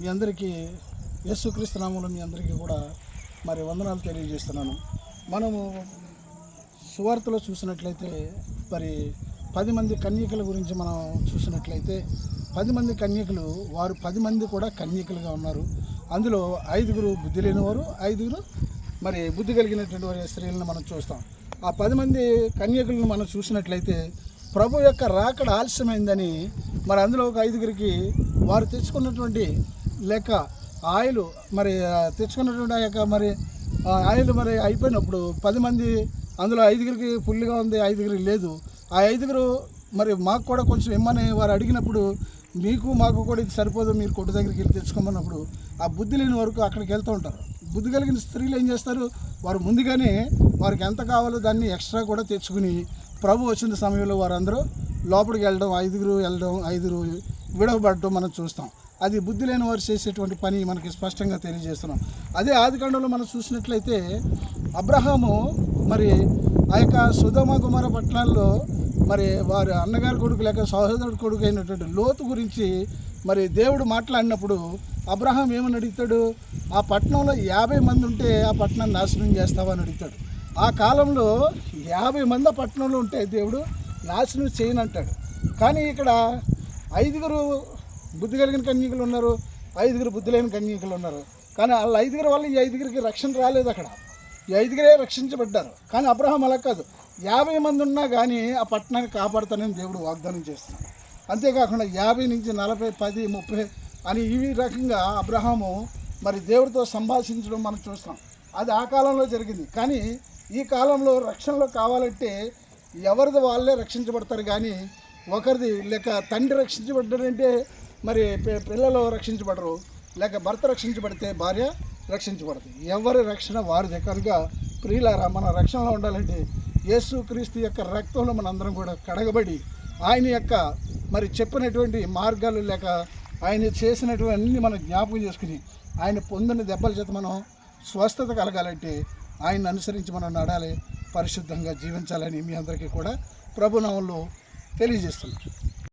మీ అందరికీ యేసుక్రీస్తు నామంలో మీ అందరికీ కూడా మరి వందనాలు తెలియజేస్తున్నాను. మనము సువార్తలో చూసినట్లయితే మరి పది మంది కన్యకల గురించి మనం చూసినట్లయితే పది మంది కన్యకలు వారు పది మంది కూడా కన్యకలుగా ఉన్నారు. అందులో ఐదుగురు బుద్ధి లేనివారు ఐదుగురు మరి బుద్ధి కలిగినటువంటి వారి స్త్రీలను మనం చూస్తాం. ఆ పది మంది కన్యకులను మనం చూసినట్లయితే ప్రభు యొక్క రాకడ ఆలస్యమైందని మరి అందులో ఒక ఐదుగురికి వారు తెచ్చుకున్నటువంటి లేక ఆయిల్ మరి తెచ్చుకున్నటువంటి ఆ యొక్క మరి ఆ ఆయిల్ మరి అయిపోయినప్పుడు పది మంది అందులో ఐదుగురికి ఫుల్గా ఉంది ఐదుగురికి లేదు. ఆ ఐదుగురు మరి మాకు కూడా కొంచెం ఇమ్మని వారు అడిగినప్పుడు మీకు మాకు కూడా ఇది సరిపోదు మీరు కొట్టు దగ్గరికి వెళ్ళి తెచ్చుకోమన్నప్పుడు ఆ బుద్ధి లేని వరకు అక్కడికి వెళ్తూ ఉంటారు. బుద్ధి కలిగిన స్త్రీలు ఏం చేస్తారు? వారు ముందుగానే వారికి ఎంత కావాలో దాన్ని ఎక్స్ట్రా కూడా తెచ్చుకుని ప్రభు వచ్చిన సమయంలో వారందరూ లోపలికి వెళ్ళడం ఐదుగురు వెళ్ళడం ఐదుగురు విడవబడటం మనం చూస్తాం. అది బుద్ధి లేని వారు చేసేటువంటి పని మనకి స్పష్టంగా తెలియజేస్తున్నాం. అదే ఆదికాండంలో మనం చూసినట్లయితే అబ్రహాము మరి ఆ యొక్క సుధమ కుమార పట్టణాల్లో మరి వారి అన్నగారి కొడుకు లేక సహోదరుడు కొడుకు అయినటువంటి లోతు గురించి మరి దేవుడు మాట్లాడినప్పుడు అబ్రహాం ఏమని అడుగుతాడు? ఆ పట్టణంలో యాభై మంది ఉంటే ఆ పట్టణాన్ని నాశనం చేస్తావా అని అడుగుతాడు. ఆ కాలంలో యాభై మంది ఆ పట్టణంలో ఉంటే దేవుడు నాశనం చేయనంటాడు. కానీ ఇక్కడ ఐదుగురు బుద్ధి కలిగిన కన్యకులు ఉన్నారు ఐదుగురు బుద్ధి లేని కన్యకులు ఉన్నారు. కానీ వాళ్ళ ఐదుగురు వల్ల ఈ ఐదుగురికి రక్షణ రాలేదు అక్కడ. ఈ ఐదుగురే రక్షించబడ్డారు. కానీ అబ్రహాం అలా కాదు. యాభై మంది ఉన్నా కానీ ఆ పట్టణాన్ని కాపాడుతానని దేవుడు వాగ్దానం చేస్తున్నాడు. అంతేకాకుండా యాభై నుంచి నలభై పది ముప్పై అని ఈ రకంగా అబ్రహాము మరి దేవుడితో సంభాషించడం మనం చూస్తాం అది ఆ కాలంలో జరిగింది. కానీ ఈ కాలంలో రక్షణలో కావాలంటే ఎవరిది వాళ్ళే రక్షించబడతారు కానీ ఒకరిది లేక తండ్రి రక్షించబడ్డాడంటే మరి పిల్లలు రక్షించబడరు లేక భర్త రక్షించబడితే భార్య రక్షించబడదు. ఎవరి రక్షణ వారి దగ్గరగా ప్రియులారా మన రక్షణలో ఉండాలంటే యేసు క్రీస్తు యొక్క రక్తంలో మనందరం కూడా కడగబడి ఆయన యొక్క మరి చెప్పినటువంటి మార్గాలు లేక ఆయన చేసినటువంటి అన్ని మనం జ్ఞాపకం చేసుకుని ఆయన పొందిన దెబ్బల చేత మనం స్వస్థత కలగాలంటే ఆయన అనుసరించి మనం నడాలి పరిశుద్ధంగా జీవించాలని మీ అందరికీ కూడా ప్రభునామంలో తెలియజేస్తున్నాం.